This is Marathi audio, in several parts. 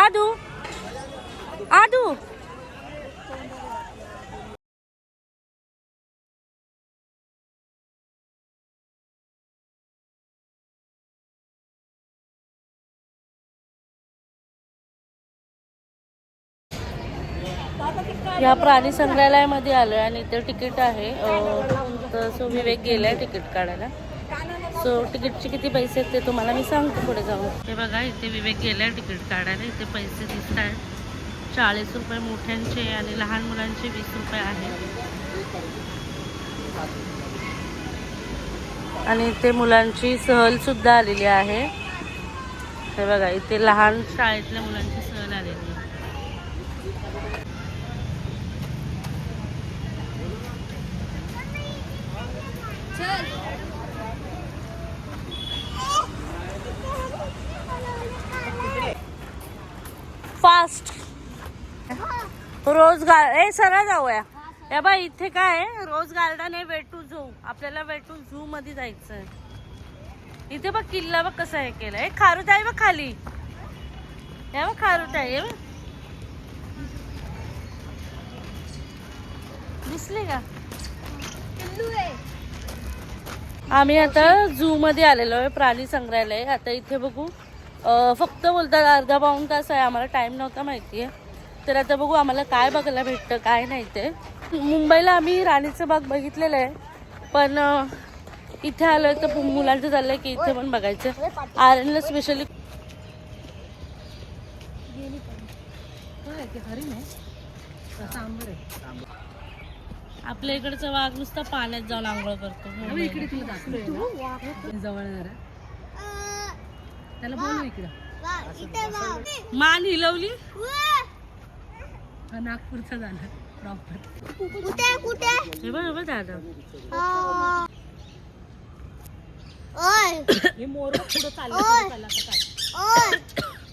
आदू आदू. या प्राणी संग्रहालयामध्ये आलोय आणि इथे तिकीट आहे. अं, तर सो विवेक गेलाय तिकीट काढायला. सो तिकीटचे किती पैसे आहेत ते तुम्हाला मी सांगते पुढे जाऊन. हे बघा इथे विवेक गेलाय तिकीट काढायला. इथे पैसे दिसत आहेत. चाळीस रुपये मोठ्यांचे आणि लहान मुलांचे वीस रुपये आहेत. आणि इथे मुलांची सहल सुद्धा आलेली आहे. हे बघा इथे लहान शाळेतल्या मुलांची सहल आलेली आहे. फास्ट. रोज गार्ड ए सरा जाऊया. या बा इथे काय आहे? रोज गार्डन आहे वेटू झू. आपल्याला वेटू झू मध्ये जायचं आहे इथे बघ किल्ला बघ कसा हे केलाय. खारुट आहे बघ खाली. या बघ खारुट आहे. दिसले का? आम्ही आता झू मध्ये आलेलो आहे प्राणी संग्रहालय. आता इथे बघू. फक्त बोलतात अर्धा पाऊण तास आहे आम्हाला टाइम नव्हता माहितीये. तर आता बघू आम्हाला काय बघायला भेटतं काय नाही ते. मुंबईला आम्ही राणीचं बाग बघितलेलं आहे. पण इथे आलोय तर मुलांचं चाललंय की इथे पण बघायचं. आर्यनला स्पेशली आपल्या इकडचा वाघ नुसता पाण्यात जाऊन आंघोळ करतो. जवळ जरा. त्याला बोलू इकडं. मान हिलवली? हा नागपूरचा झाला प्रॉपर कुठे कुठे बघ बघ दादा. ओय. हे मोर पुढे चाललं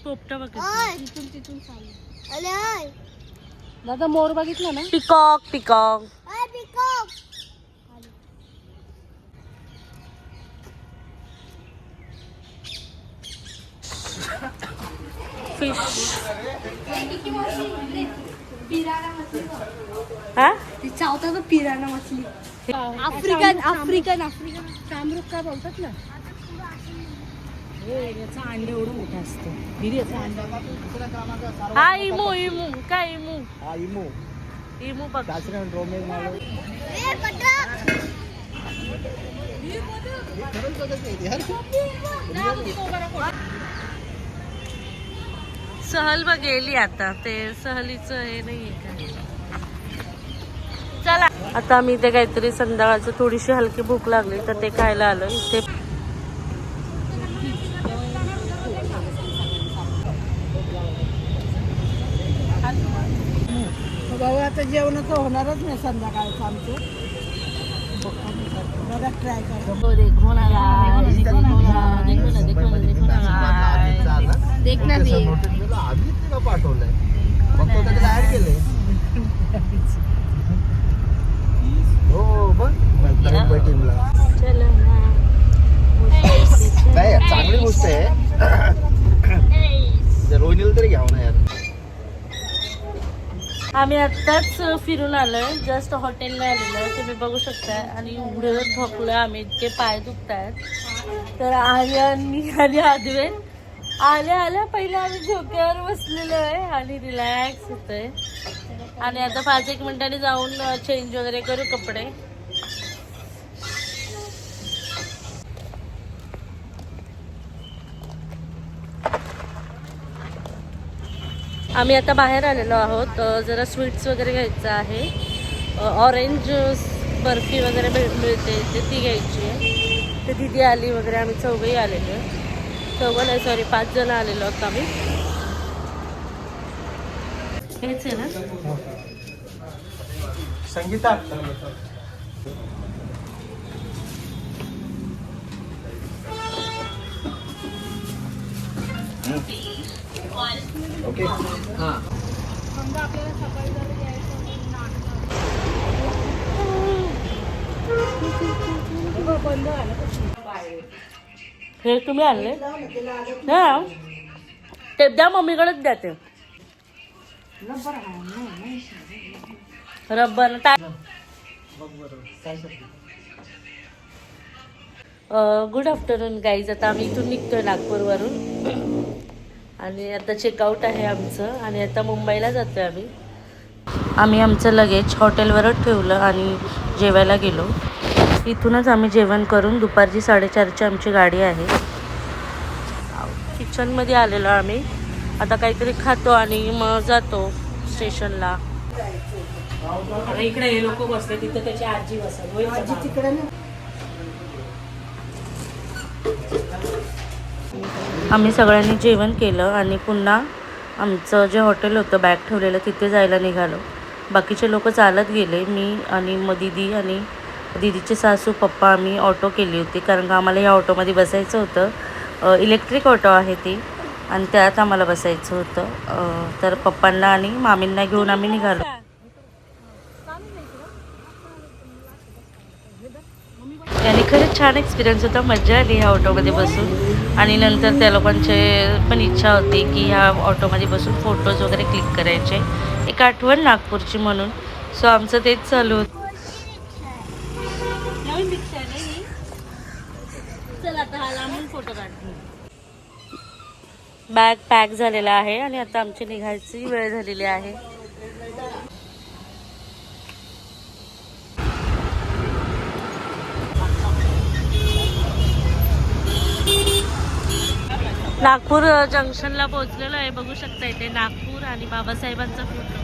पोपटा बघ. ओय. तिथून तिथून चाललं. अरे ओय. दादा मोर बघितला ना? Peacock peacock. फिश हा ती चावता तर पिराना मछली आफ्रिकन आफ्रिकन आफ्रिकन कामरूप काय बोलतात ना हे याचा अंडे एवढं मोठं असतं दिदी याचा अंडा हा इमू इमू काय इमू हा इमो इमू बघ शास्त्रीय सहल बघ गेली आता. ते सहलीचं हे नाही चला. आता आम्ही इथे काहीतरी संध्याकाळचं थोडीशी हलकी भूक लागली तर ते खायला आलं. इथे बाबा आता जेवणाचं होणारच नाही संध्याकाळचं आमचं. देखो ना guys, देखो ना, देखो ना, देखो ना, देखो ना, guys. देख ना नोटीस दे दिलं आम्ही तुला पाठवलंय मग तो त्याला ऍड केले हो बघ टीमला चलो ना. नाही चांगली गोष्ट आहे ते रोहिणीला तरी घ्यावं ना यार आम्ही आत्ताच फिरून आलोय. जस्ट हॉटेलला आलेलो. आहे तुम्ही बघू शकता. आणि एवढं थकलोय आम्ही. इतके पाय दुखत आहेत तर आर्यन मी आणि आदवेन आल्या आल्या. पहिले आम्ही झोक्यावर बसलेलो आहे आणि रिलॅक्स होतोय. आणि आता पाच एक मिनिटांनी जाऊन चेंज वगैरे करू कपडे. आम्ही आता बाहेर आलेलो आहोत. जरा स्वीट्स वगैरे घ्यायचं आहे. ऑरेंज बर्फी वगैरे भेट मिळते. ते ती घ्यायची आहे. तर दिदी आली वगैरे आम्ही चौघही आलेलो आहे. चौघं नाही सॉरी पाच जण आलेलो आहोत आम्ही. हेच आहे ना? संगीता. ओके हा. हे तुम्ही आणले? हा. टेप द्या मम्मीकडेच द्या ते. रब्बर गुड आफ्टरनून गाईज आता आम्ही इथून निघतोय नागपूरवरून. आणि आता चेकआउट आहे आमचं आणि आता मुंबईला जातोय आम्ही. आम्ही आमचं लगेज हॉटेलवरच ठेवलं आणि जेवायला गेलो. इथूनच आम्ही जेवण करून दुपारची साडेचारची आमची गाडी आहे. किचनमध्ये आलेलो आम्ही. आता काहीतरी खातो आणि मग जातो स्टेशनला. इकडे हे लोक बसले तिथं त्याची आजी बसत आजी तिकडे आम्ही सगळ्यांनी जेवण केलं आणि पुन्हा आमचं जे हॉटेल होतं बॅग ठेवलेलं तिथे जायला निघालो. बाकीचे लोक चालत गेले मी आणि मग दिदी आणि दिदीचे सासू पप्पा आम्ही ऑटो केली होती. कारण का आम्हाला या ऑटोमध्ये बसायचं होतं. इलेक्ट्रिक ऑटो आहे ती आणि त्यात आम्हाला बसायचं होतं. तर पप्पांना आणि मामींना घेऊन आम्ही निघालो आणि खरंच छान एक्सपिरियन्स होता. मजा आली ह्या ऑटोमध्ये बसून. आणि नंतर त्या लोकांचे पण इच्छा होती की ह्या ऑटोमध्ये बसून फोटोज वगैरे क्लिक करायचे. एक आठवण नागपूरची म्हणून. सो आमचं तेच चालू होतं. बॅग पॅक झालेला आहे आणि आता आमची निघायची वेळ झालेली आहे. नागपूर जंक्शनला पोहोचलेलो आहे. बघू शकता इथे नागपूर आणि बाबासाहेबांचा फोटो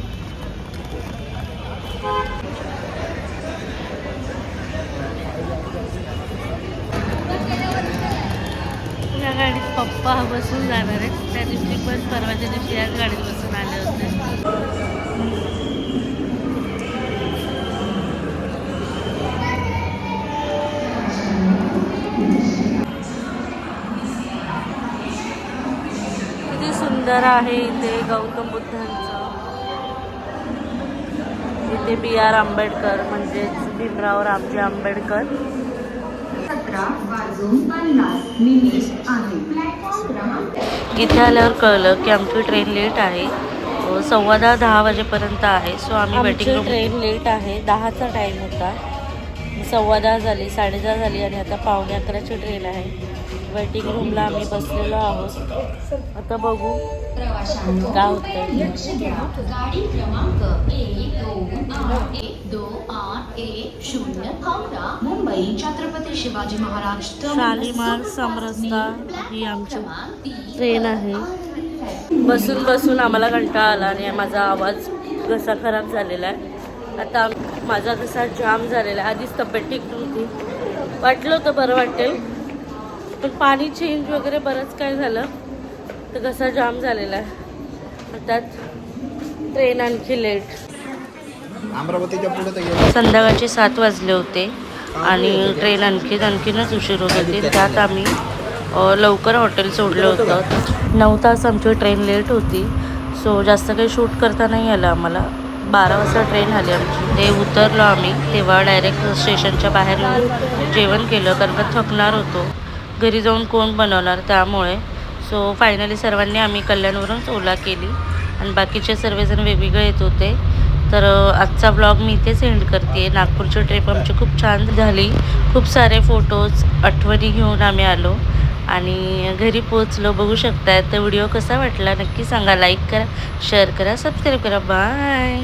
या गाडीत पप्पा बसून जाणार आहे त्या दिवशी पण परवाच्या दिवशी याच गाडीत बसून आले होते. सुंदर आहे इथे गौतम बुद्धांचं. इथे बी आर आंबेडकर म्हणजेच भीमराव रामजी आंबेडकर. इथे आल्यावर कळलं की आमची ट्रेन लेट आहे. सव्वा दहा दहा वाजेपर्यंत आहे. सो आम्ही वेटिंग रूम ट्रेन लेट आहे. दहाचा टाईम होता. सव्वा दहा झाली साडेदहा झाली आणि आता पावणे अकराची ट्रेन आहे. वेटिंग रूमला आम्ही बसलेलो आहोत. आता बघू काय होतं मुंबई छत्रपती शिवाजी महाराज शालिमार समरसता ही आमची ट्रेन आहे. बसून बसून आम्हाला कंटाळा आला आणि माझा आवाज घसा खराब झालेला आहे. आता माझा घसा जाम झालेला आहे. आधीच तब्येत ठीक नव्हती. वाटलं होतं बरं वाटेल. पण पाणी चेंज वगैरे बरंच काय झालं. तर घसा जाम झालेला आहे. त्यात ट्रेन आणखी लेट अमरावतीच्या पुढे तर गेलो. संध्याकाळचे सात वाजले होते आणि ट्रेन आणखीन आणखीनच उशीर होत होती. त्यात आम्ही लवकर हॉटेल सोडलं होतं नऊ तास आमची ट्रेन लेट होती. सो जास्त काही शूट करता नाही आलं आम्हाला. बारा वाजता ट्रेन आली आमची. ते उतरलो आम्ही. तेव्हा डायरेक्ट स्टेशनच्या बाहेर जेवण केलं कारण का थकणार होतो. घरी जाऊन कोण बनवणार त्यामुळे. सो फायनली सर्वांनी आम्ही कल्याणवरूनच ओला केली. आणि बाकीचे सर्वजण वेगवेगळे येत होते. तर आजचा ब्लॉग मी इथेच एंड करते. नागपूरची ट्रिप आमची खूप छान झाली. खूप सारे फोटोज आठवणी घेऊन आम्ही आलो. आणि घरी पोचलो बघू शकताय. तर व्हिडिओ कसा वाटला नक्की सांगा. लाईक करा शेअर करा सबस्क्राईब करा. बाय